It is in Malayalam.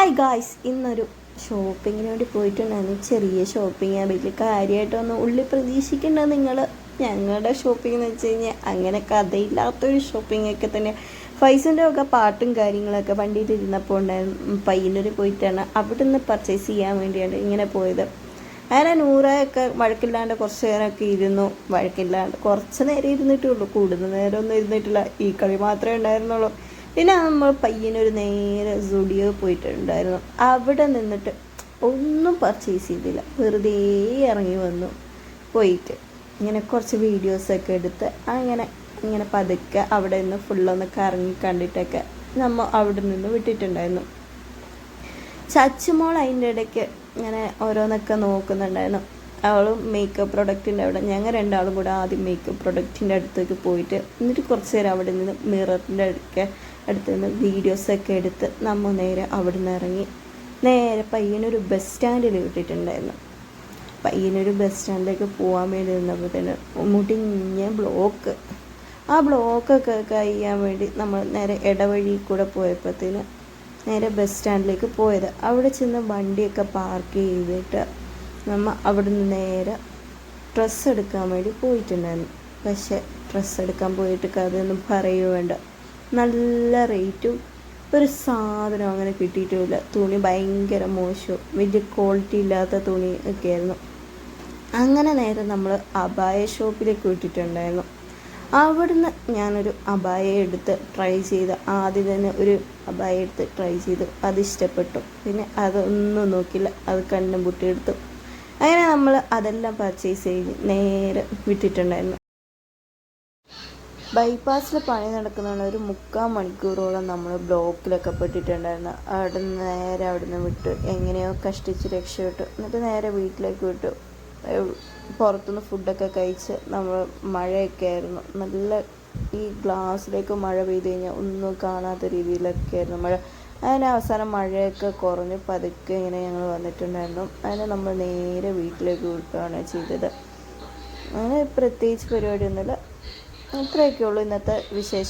ഹായ് ഗായ്സ് ഇന്നൊരു ഷോപ്പിങ്ങിന് വേണ്ടി പോയിട്ടുണ്ടായിരുന്നു ചെറിയ ഷോപ്പിംഗ് വലിയ കാര്യമായിട്ടൊന്നും ഉള്ളി പ്രതീക്ഷിക്കേണ്ട നിങ്ങൾ. ഞങ്ങളുടെ ഷോപ്പിംഗ് എന്ന് വെച്ച് കഴിഞ്ഞാൽ അങ്ങനെ കഥയില്ലാത്തൊരു ഷോപ്പിംഗ് ഒക്കെ തന്നെ. ഫൈസിന്റെ ഒക്കെ പാട്ടും കാര്യങ്ങളൊക്കെ വണ്ടിയിൽ ഇരുന്നപ്പോൾ ഉണ്ടായിരുന്നു. പയ്യന്നൂർ പോയിട്ടാണ് അവിടെ നിന്ന് പർച്ചേസ് ചെയ്യാൻ വേണ്ടിയാണ് ഇങ്ങനെ പോയത്. അങ്ങനെ നൂറൊക്കെ വഴക്കില്ലാണ്ട് കുറച്ച് നേരമൊക്കെ ഇരുന്നു. വഴക്കില്ലാണ്ട് കുറച്ച് നേരം ഇരുന്നിട്ടേ ഉള്ളൂ കൂടുതൽ നേരമൊന്നും ഇരുന്നിട്ടില്ല. ഈ കളി മാത്രമേ ഉണ്ടായിരുന്നുള്ളൂ. പിന്നെ നമ്മൾ പയ്യനൊരു നേരെ സുഡിയോ പോയിട്ടുണ്ടായിരുന്നു. അവിടെ നിന്നിട്ട് ഒന്നും പർച്ചേസ് ചെയ്തില്ല. വെറുതെ ഇറങ്ങി വന്നു. പോയിട്ട് ഇങ്ങനെ കുറച്ച് വീഡിയോസൊക്കെ എടുത്ത് അങ്ങനെ ഇങ്ങനെ പതുക്കെ അവിടെ നിന്ന് ഫുള്ളൊന്ന് കറങ്ങി കണ്ടിട്ടൊക്കെ നമ്മൾ അവിടെ നിന്ന് വിട്ടിട്ടുണ്ടായിരുന്നു. ചച്ചുമോൾ അതിന്റെ ഇടയ്ക്ക് ഇങ്ങനെ ഓരോന്നൊക്കെ നോക്കുന്നുണ്ടായിരുന്നു. അവളും മേക്കപ്പ് പ്രൊഡക്റ്റിന്റെ അവിടെ ഞങ്ങൾ രണ്ടാളും കൂടെ ആദ്യം മേക്കപ്പ് പ്രൊഡക്റ്റിന്റെ അടുത്തേക്ക് പോയിട്ട് എന്നിട്ട് കുറച്ച് നേരം അവിടെ നിന്ന് മിററിന്റെ അടുക്കെ അടുത്ത് നിന്ന് വീഡിയോസൊക്കെ എടുത്ത് നമ്മൾ നേരെ അവിടെ നിന്ന് ഇറങ്ങി. നേരെ പയ്യനൊരു ബസ് സ്റ്റാൻഡിൽ വിട്ടിട്ടുണ്ടായിരുന്നു. പയ്യനൊരു ബസ് സ്റ്റാൻഡിലേക്ക് പോകാൻ വേണ്ടി നിന്നപ്പോഴത്തേന് മുടിഞ്ഞ ബ്ലോക്ക് ആ ബ്ലോക്കൊക്കെ കഴിയാൻ വേണ്ടി നമ്മൾ നേരെ ഇടവഴി കൂടെ പോയപ്പോഴത്തേന് നേരെ ബസ് സ്റ്റാൻഡിലേക്ക് പോയത്. അവിടെ ചെന്ന് വണ്ടിയൊക്കെ പാർക്ക് ചെയ്തിട്ട് നമ്മൾ അവിടെ നിന്ന് നേരെ ഡ്രസ്സ് എടുക്കാൻ വേണ്ടി പോയിട്ടുണ്ടായിരുന്നു. പക്ഷെ ഡ്രസ്സ് എടുക്കാൻ പോയിട്ട് കഥയൊന്നും പറയുവേണ്ട വേണ്ട. നല്ല റേറ്റും ഒരു സാധനം അങ്ങനെ കിട്ടിയിട്ടുമില്ല തുണി ഭയങ്കര മോശവും. വലിയ ക്വാളിറ്റി ഇല്ലാത്ത തുണി ഒക്കെ ആയിരുന്നു അങ്ങനെ നേരെ നമ്മൾ അബായ ഷോപ്പിലേക്ക് വിട്ടിട്ടുണ്ടായിരുന്നു. അവിടുന്ന് ഞാനൊരു അബായ എടുത്ത് ട്രൈ ചെയ്ത് ആദ്യം തന്നെ ഒരു അബായ എടുത്ത് ട്രൈ ചെയ്തു. അത് ഇഷ്ടപ്പെട്ടു. പിന്നെ അതൊന്നും നോക്കില്ല അത് കണ്ണും പൊട്ടിയെടുത്തു അങ്ങനെ നമ്മൾ അതെല്ലാം പർച്ചേസ് ചെയ്ത് നേരെ വിട്ടിട്ടുണ്ടായിരുന്നു. ബൈപ്പാസിൽ പണി നടക്കുന്നതാണ് ഒരു മുക്കാൽ മണിക്കൂറോളം നമ്മൾ ബ്ലോക്കിലൊക്കെ പെട്ടിട്ടുണ്ടായിരുന്നു. അവിടെ നിന്ന് നേരെ അവിടെ നിന്ന് വിട്ടു. എങ്ങനെയോ കഷ്ടിച്ച് രക്ഷപ്പെട്ടു. എന്നിട്ട് നേരെ വീട്ടിലേക്ക് വിട്ടു. പുറത്തുനിന്ന് ഫുഡൊക്കെ കഴിച്ച് നമ്മൾ മഴയൊക്കെ ആയിരുന്നു. നല്ല ഈ ഗ്ലാസ്സിലേക്ക് മഴ പെയ്ത് കഴിഞ്ഞാൽ ഒന്നും കാണാത്ത രീതിയിലൊക്കെ ആയിരുന്നു മഴ. അതിന് അവസാനം മഴയൊക്കെ കുറഞ്ഞ് പതുക്കെ ഇങ്ങനെ ഞങ്ങൾ വന്നിട്ടുണ്ടായിരുന്നു. അതിനെ നമ്മൾ നേരെ വീട്ടിലേക്ക് വിട്ടുകയാണ് ചെയ്തത്. അങ്ങനെ പ്രത്യേകിച്ച് പരിപാടിയൊന്നുമില്ല. ഇത്രയൊക്കെ ഉള്ളൂ ഇന്നത്തെ വിശേഷം.